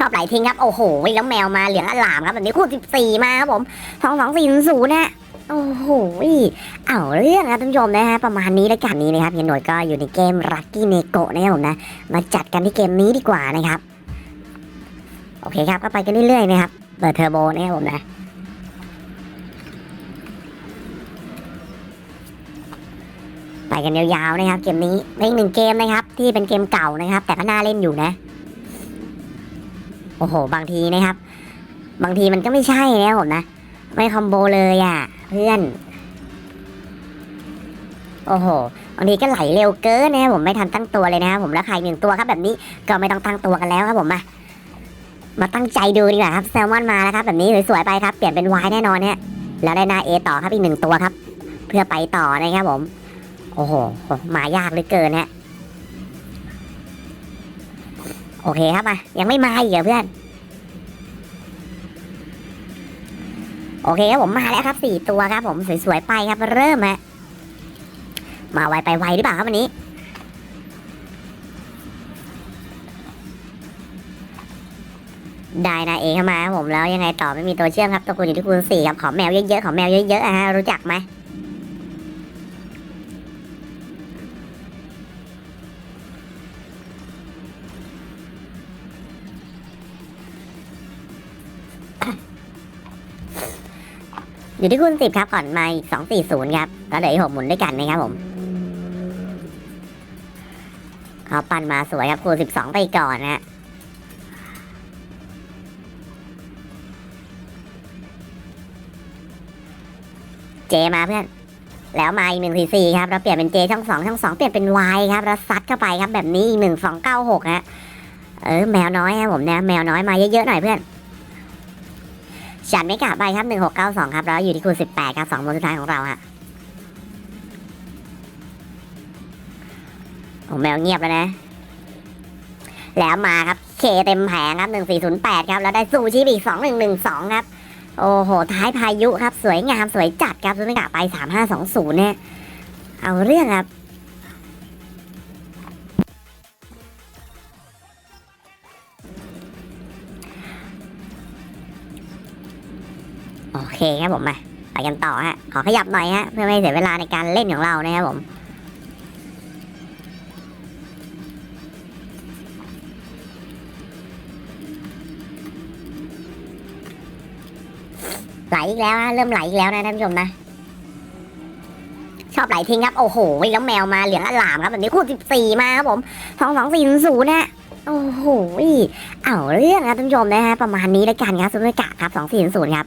ชอบไหลทิ้งครับ โอ้โหแล้วแมวมาเหลืองอลามครับแบบนี้คู่สิบสี่มาครับผมสองสองสี่ศูนย์นะโอ้โห เอาเรื่องนะท่านผู้ชมนะฮะ ประมาณนี้แล้วกันนี้นะครับเฮียหน่วยก็อยู่ในเกมรักกี้เนโกะนะครับผมนะ มาจัดกันที่เกมนี้ดีกว่านะครับ โอเคครับ ก็ไปกันเรื่อยๆนะครับ เปิดเทอร์โบนะครับผมนะไปกันยาวๆนะครับ เกมนี้เป็นอีกหนึ่งเกมนะครับ ที่เป็นเกมเก่านะครับ แต่ก็น่าเล่นอยู่นะ โอ้โห บางทีนะครับ บางทีมันก็ไม่ใช่นะผมนะ ไม่คอมโบเลยอะ เพื่อน โอ้โห บางทีก็ไหลเร็วเกินนะผมไม่ทันตั้งตัวเลยนะครับผมแล้วใครหนึ่งตัวครับแบบนี้ก็ไม่ต้องตั้งตัวกันแล้วครับผมมามาตั้งใจดูดีกว่าครับแซลมอนมาแล้วครับแบบนี้สวยๆไปครับ เปลี่ยนเป็นวายแน่นอนเนี่ยแล้วได้นาเอต่อครับอีกหนึ่งตัวครับ เพื่อไปต่อนะครับผม โอ้โห มายากเหลือเกินฮะ โอเคครับมายังไม่มาอีกเหรอเพื่อน โอเคครับผมมาแล้วครับสี่ตัวครับ ผมสวยๆไปครับ เริ่มฮะมาไวไปไวหรือเปล่าครับวันนี้ได้นะเอเข้ามาครับผมแล้วยังไงต่อไม่มีตัวเชื่อมครับตัวคูณอยู่ที่คูณสี่ครับขอแมวเยอะๆขอแมวเยอะๆอะฮะรู้จักไหม อยู่ที่คูณสิบครับ ก่อนมาอีกสองสี่ศูนย์ครับก็เหลืออีกหกหมุนด้วยกันนะครับผมเขาปั่นมาสวยครับคูณสิบสองไปก่อนนะฮะเจมาเพื่อน แล้วมาอีกหนึ่งสี่สี่ครับ เราเปลี่ยนเป็นเจช่องสองช่องสองเปลี่ยนเป็นวายครับแล้วซัดเข้าไปครับแบบนี้อีกหนึ่งสองเก้าหกฮะ เออแมวน้อยครับผมนะ แมวน้อยมาเยอะๆหน่อยเพื่อน ฉันไม่กลับไปครับหนึ่งหกเก้าสองครับแล้วอยู่ที่คูณสิบแปดครับสองโมงสุดท้ายของเราฮะโอ้แมวเงียบแล้วนะ แล้วมาครับเคเต็มแผงครับหนึ่งสี่ศูนย์แปดครับแล้วได้ซูชิอีกสองหนึ่งหนึ่งสองครับ โอ้โห ท้ายพายุครับ สวยงามสวยจัดครับซูไม่กลับไปสามห้าสองศูนย์เนี่ยเอาเรื่องครับ โอเคครับผมมาไปกันต่อฮะ ขอขยับหน่อยฮะ เพื่อไม่เสียเวลาในการเล่นของเรานะครับผม ไหลอีกแล้วฮะ เริ่มไหลอีกแล้วนะท่านผู้ชมนะ ชอบไหลทิ้งครับ โอ้โห แล้วแมวมาเหลืองอลามครับแบบนี้คู่สิบสี่มาครับผมสองสองสี่ศูนย์นะโอ้โห เอาเรื่องครับท่านผู้ชมนะฮะ ประมาณนี้แล้วกันครับสุนทรกะครับสองสี่ศูนย์ครับ